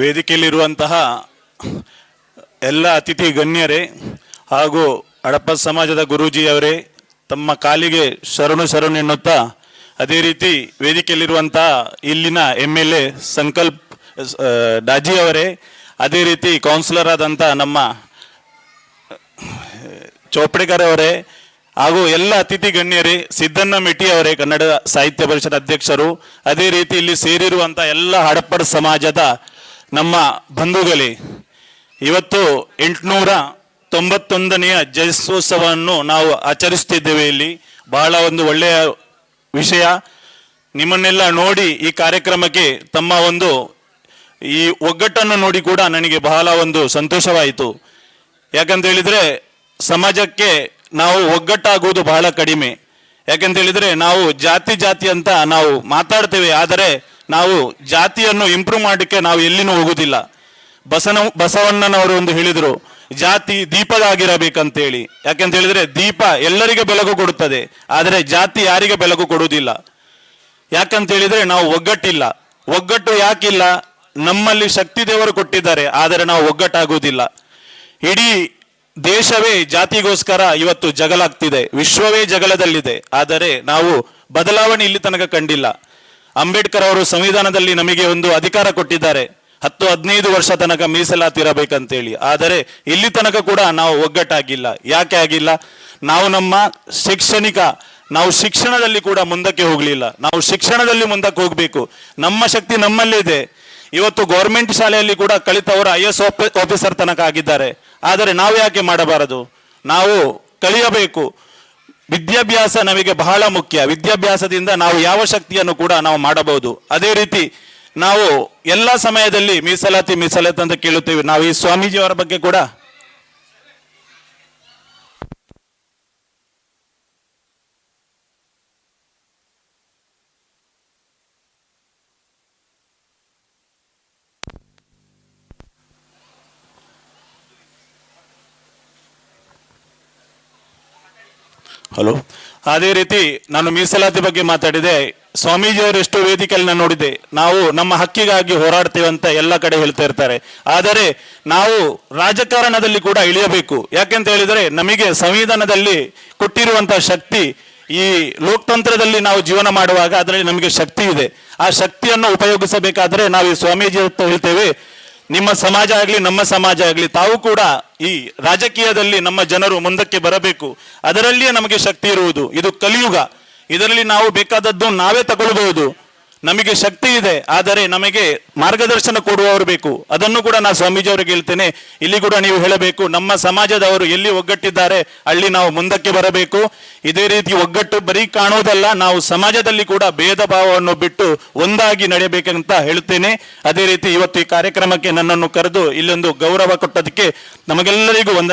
ವೇದಿಕೆಯಲ್ಲಿರುವಂತಹ ಎಲ್ಲ ಅತಿಥಿ ಗಣ್ಯರೇ ಹಾಗೂ ಹಡಪ್ಪ ಸಮಾಜದ ಗುರೂಜಿಯವರೇ, ತಮ್ಮ ಕಾಲಿಗೆ ಶರಣು ಶರಣು ಎನ್ನುತ್ತಾ ಅದೇ ರೀತಿ ವೇದಿಕೆಯಲ್ಲಿರುವಂತಹ ಇಲ್ಲಿನ ಎಂ ಎಲ್ ಎ ಸಂಕಲ್ಪ್ ಡಾಜಿ ಅವರೇ ಅದೇ ರೀತಿ ಕೌನ್ಸಿಲರ್ ಆದಂಥ ನಮ್ಮ, ಚೋಪಡೇಕರ್ ಅವರೇ ಹಾಗೂ ಎಲ್ಲ ಅತಿಥಿ ಗಣ್ಯರೇ, ಸಿದ್ದಣ್ಣ ಮೆಟ್ಟಿ ಅವರೇ, ಕನ್ನಡ ಸಾಹಿತ್ಯ ಪರಿಷತ್ ಅಧ್ಯಕ್ಷರು, ಅದೇ ರೀತಿ ಇಲ್ಲಿ ಸೇರಿರುವಂಥ ಎಲ್ಲ ಹಡಪಡ ಸಮಾಜದ ನಮ್ಮ ಬಂಧುಗಳೇ ಇವತ್ತು ಎಂಟುನೂರ ತೊಂಬತ್ತೊಂದನೆಯ ಜಯಸೋತ್ಸವವನ್ನು ನಾವು ಆಚರಿಸ್ತಿದ್ದೇವೆ ಇಲ್ಲಿ. ಬಹಳ ಒಂದು ಒಳ್ಳೆಯ ವಿಷಯ. ನಿಮ್ಮನ್ನೆಲ್ಲ ನೋಡಿ ಈ ಕಾರ್ಯಕ್ರಮಕ್ಕೆ ತಮ್ಮ ಒಂದು ಈ ಒಗ್ಗಟ್ಟನ್ನು ನೋಡಿ ಕೂಡ ನನಗೆ ಬಹಳ ಒಂದು ಸಂತೋಷವಾಯಿತು. ಯಾಕಂತ ಹೇಳಿದ್ರೆ ಸಮಾಜಕ್ಕೆ ನಾವು ಒಗ್ಗಟ್ಟಾಗುವುದು ಬಹಳ ಕಡಿಮೆ. ಯಾಕಂತ ಹೇಳಿದ್ರೆ ನಾವು ಜಾತಿ ಜಾತಿ ಅಂತ ನಾವು ಮಾತಾಡ್ತೇವೆ, ಆದರೆ ನಾವು ಜಾತಿಯನ್ನು ಇಂಪ್ರೂವ್ ಮಾಡಲಿಕ್ಕೆ ನಾವು ಎಲ್ಲಿನೂ ಹೋಗುದಿಲ್ಲ. ಬಸನ, ಬಸವಣ್ಣನವರು ಒಂದು ಹೇಳಿದರು, ಜಾತಿ ದೀಪದಾಗಿರಬೇಕಂತೇಳಿ. ಯಾಕೆಂತ ಹೇಳಿದ್ರೆ ದೀಪ ಎಲ್ಲರಿಗೆ ಬೆಳಕು ಕೊಡುತ್ತದೆ, ಆದರೆ ಜಾತಿ ಯಾರಿಗೆ ಬೆಳಕು ಕೊಡುವುದಿಲ್ಲ. ಯಾಕಂತ ಹೇಳಿದ್ರೆ ನಾವು ಒಗ್ಗಟ್ಟಿಲ್ಲ. ಒಗ್ಗಟ್ಟು ಯಾಕಿಲ್ಲ? ನಮ್ಮಲ್ಲಿ ಶಕ್ತಿ ದೇವರು ಕೊಟ್ಟಿದ್ದಾರೆ, ಆದರೆ ನಾವು ಒಗ್ಗಟ್ಟಾಗುವುದಿಲ್ಲ. ಇಡೀ ದೇಶವೇ ಜಾತಿಗೋಸ್ಕರ ಇವತ್ತು ಜಗಳಾಗ್ತಿದೆ. ವಿಶ್ವವೇ ಜಗಳದಲ್ಲಿದೆ, ಆದರೆ ನಾವು ಬದಲಾವಣೆ ಇಲ್ಲಿ ತನಕ ಕಂಡಿಲ್ಲ. ಅಂಬೇಡ್ಕರ್ ಅವರು ಸಂವಿಧಾನದಲ್ಲಿ ನಮಗೆ ಒಂದು ಅಧಿಕಾರ ಕೊಟ್ಟಿದ್ದಾರೆ. ಹತ್ತು ಹದಿನೈದು ವರ್ಷ ತನಕ ಮೀಸಲಾತಿರಬೇಕಂತೇಳಿ. ಆದರೆ ಇಲ್ಲಿ ತನಕ ಕೂಡ ನಾವು ಒಗ್ಗಟ್ಟಾಗಿಲ್ಲ. ಯಾಕೆ ಆಗಿಲ್ಲ? ನಾವು ನಮ್ಮ ಶೈಕ್ಷಣಿಕ, ನಾವು ಶಿಕ್ಷಣದಲ್ಲಿ ಕೂಡ ಮುಂದಕ್ಕೆ ಹೋಗಲಿಲ್ಲ. ನಾವು ಶಿಕ್ಷಣದಲ್ಲಿ ಮುಂದಕ್ಕೆ ಹೋಗಬೇಕು. ನಮ್ಮ ಶಕ್ತಿ ನಮ್ಮಲ್ಲಿದೆ ಇವತ್ತು ಗೌರ್ಮೆಂಟ್ ಶಾಲೆಯಲ್ಲಿ ಕೂಡ ಕಲಿತವರು ಐ ಎಸ್ ಆಫೀಸರ್ ತನಕ ಆಗಿದ್ದಾರೆ. ಆದರೆ ನಾವು ಯಾಕೆ ಮಾಡಬಾರದು? ನಾವು ಕಲಿಯಬೇಕು. ವಿದ್ಯಾಭ್ಯಾಸ ನಮಗೆ ಬಹಳ ಮುಖ್ಯ. ವಿದ್ಯಾಭ್ಯಾಸದಿಂದ ನಾವು ಯಾವ ಶಕ್ತಿಯನ್ನು ಕೂಡ ನಾವು ಮಾಡಬಹುದು. ಅದೇ ರೀತಿ ನಾವು ಎಲ್ಲ ಸಮಯದಲ್ಲಿ ಮೀಸಲಾತಿ ಮೀಸಲಾತಿ ಅಂತ ಕೇಳುತ್ತೇವೆ. ನಾವು ಈ ಸ್ವಾಮೀಜಿಯವರ ಬಗ್ಗೆ ಕೂಡ ಹಲೋ? ಅದೇ ರೀತಿ ನಾನು ಮೀಸಲಾತಿ ಬಗ್ಗೆ ಮಾತಾಡಿದೆ. ಸ್ವಾಮೀಜಿಯವರು ಎಷ್ಟು ವೇದಿಕೆಯಲ್ಲಿ ನಾನು ನೋಡಿದೆ ನಾವು ನಮ್ಮ ಹಕ್ಕಿಗಾಗಿ ಹೋರಾಡ್ತೇವೆ ಅಂತ ಎಲ್ಲ ಕಡೆ ಹೇಳ್ತಾ ಇರ್ತಾರೆ. ಆದರೆ ನಾವು ರಾಜಕಾರಣದಲ್ಲಿ ಕೂಡ ಇಳಿಯಬೇಕು. ಯಾಕೆಂತ ಹೇಳಿದರೆ ನಮಗೆ ಸಂವಿಧಾನದಲ್ಲಿ ಕೊಟ್ಟಿರುವಂತಹ ಶಕ್ತಿ ಈ ಲೋಕತಂತ್ರದಲ್ಲಿ ನಾವು ಜೀವನ ಮಾಡುವಾಗ ಅದರಲ್ಲಿ ನಮಗೆ ಶಕ್ತಿ ಇದೆ. ಆ ಶಕ್ತಿಯನ್ನು ಉಪಯೋಗಿಸಬೇಕಾದ್ರೆ ನಾವು ಈ ಸ್ವಾಮೀಜಿ ಹೇಳ್ತೇವೆ. ನಿಮ್ಮ ಸಮಾಜ ಆಗಲಿ, ನಮ್ಮ ಸಮಾಜ ಆಗಲಿ ತಾವು ಕೂಡ ಈ ರಾಜಕೀಯದಲ್ಲಿ ನಮ್ಮ ಜನರು ಮುಂದಕ್ಕೆ ಬರಬೇಕು. ಅದರಲ್ಲಿಯೇ ನಮಗೆ ಶಕ್ತಿ ಇರುವುದು. ಇದು ಕಲಿಯುಗ. ಇದರಲ್ಲಿ ನಾವು ಬೇಕಾದದ್ದು ನಾವೇ ತಗೊಳ್ಬಹುದು. ನಮಗೆ ಶಕ್ತಿ ಇದೆ, ಆದರೆ ನಮಗೆ ಮಾರ್ಗದರ್ಶನ ಕೊಡುವವರು ಬೇಕು. ಅದನ್ನು ಕೂಡ ನಾನು ಸ್ವಾಮೀಜಿ ಅವರಿಗೆ ಹೇಳ್ತೇನೆ. ಇಲ್ಲಿ ಕೂಡ ನೀವು ಹೇಳಬೇಕು, ನಮ್ಮ ಸಮಾಜದವರು ಎಲ್ಲಿ ಒಗ್ಗಟ್ಟಿದ್ದಾರೆ, ಅಲ್ಲಿ ನಾವು ಮುಂದಕ್ಕೆ ಬರಬೇಕು. ಇದೇ ರೀತಿ ಒಗ್ಗಟ್ಟು ಬರೀ ಕಾಣುವುದಲ್ಲ ನಾವು ಸಮಾಜದಲ್ಲಿ ಕೂಡ ಭೇದ ಭಾವವನ್ನು ಬಿಟ್ಟು ಒಂದಾಗಿ ನಡೆಯಬೇಕಂತ ಹೇಳ್ತೇನೆ ಅದೇ ರೀತಿ ಇವತ್ತು ಈ ಕಾರ್ಯಕ್ರಮಕ್ಕೆ ನನ್ನನ್ನು ಕರೆದು ಇಲ್ಲೊಂದು ಗೌರವ ಕೊಟ್ಟದಕ್ಕೆ ನಮಗೆಲ್ಲರಿಗೂ ವಂದನೆ.